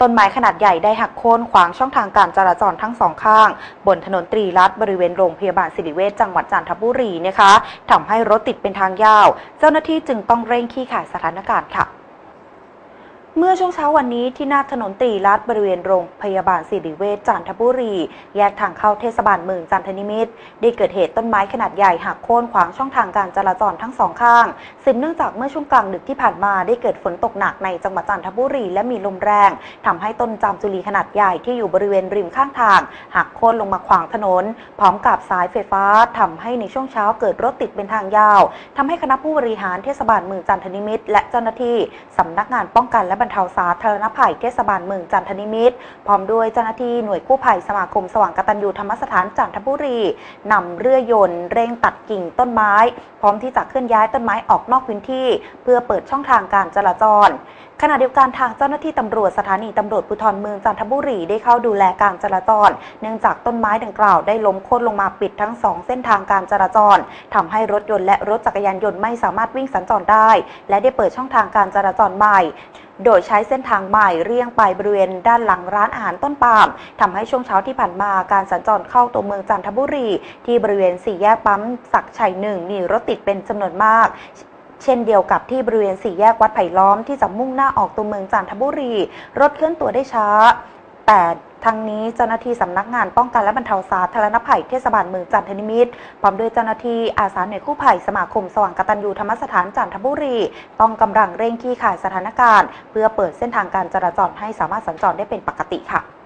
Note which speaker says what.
Speaker 1: ต้นไม้ขนาดใหญ่ได้หักโค่นขวางช่องทางการจราจรทั้งสองข้าง บนถนนตรีรัตน์บริเวณโรงพยาบาลศิริเวชจังหวัดจันทบุรีนะคะทำให้รถติดเป็นทางยาว เจ้าหน้าที่จึงต้องเร่งขี้ข่ายสถานการณ์ค่ะ เมื่อช่วงเช้าวันนี้ที่หน้าถนนตรีรัตน์บริเวณโรงพยาบาลศิริเวชจันทบุรี แยกทางเข้าเทศบาลเมืองจันทนิมิตรได้เกิดเหตุต้นไม้ขนาดใหญ่หักโค่นขวางช่องทางการจราจรทั้งสองข้างสืบเนื่องจากเมื่อช่วงกลางดึกที่ผ่านมาได้เกิดฝนตกหนักในจังหวัดจันทบุรี และมีลมแรงทำให้ต้นจามจุลีขนาดใหญ่ที่อยู่บริเวณริมข้างทางหักโค่นลงมาขวางถนน พร้อมกับสายไฟฟ้าทำให้ในช่วงเช้าเกิดรถติดเป็นทางยาวทำให้คณะผู้บริหารเทศบาลเมืองจันทนิมิตรและเจ้าหน้าที่สำนักงานป้องกันและรรเทาสาธารณภัยเทศบาลเมืองจันทนิมิตร พร้อมด้วยเจ้าหน้าที่หน่วยกู้ภัยสมาคมสว่างกตัญญูธรรมสถานจันทบุรีนำเรือยนต์เร่งตัดกิ่งต้นไม้ พร้อมที่จะเคลื่อนย้ายต้นไม้ออกนอกพื้นที่ เพื่อเปิดช่องทางการจราจรขณะเดียวกันทางเจ้าหน้าที่ตำรวจสถานีตำรวจภูธรเมืองจันทบุรีได้เข้าดูแลการจราจร เนื่องจากต้นไม้ดังกล่าวได้ล้มโค่นลงมาปิดทั้งสองเส้นทางการจราจรทำให้รถยนต์และรถจักรยานยนต์ไม่สามารถวิ่งสัญจรได้ และได้เปิดช่องทางการจราจรใหม่ โดยใช้เส้นทางใหม่เรียงไปบริเวณด้านหลังร้านอาหารต้นปาล์มทำให้ช่วงเช้าที่ผ่านมาการสัญจรเข้าตัวเมืองจันทบุรี ที่บริเวณสี่แยกปั๊มศักชัยหนึ่งมีรถติดเป็นจำนวนมากเช่นเดียวกับที่บริเวณสี่แยกวัดไผ่ล้อมที่จะมุ่งหน้าออกตัวเมืองจันทบุรี รถเคลื่อนตัวได้ช้า แต่ทางนี้เจ้าหน้าที่สำนักงานป้องกันและบรรเทาสาธารณภัยเทศบาลเมืองจันทนิมิตรพร้อมด้วยเจ้าหน้าที่อาสาหน่วยกู้ภัยสมาคมสว่างกตัญญูธรรมสถานจันทบุรี ต้องกำลังเร่งขี้ข่ายสถานการณ์ เพื่อเปิดเส้นทางการจราจรให้สามารถสัญจรได้เป็นปกติค่ะ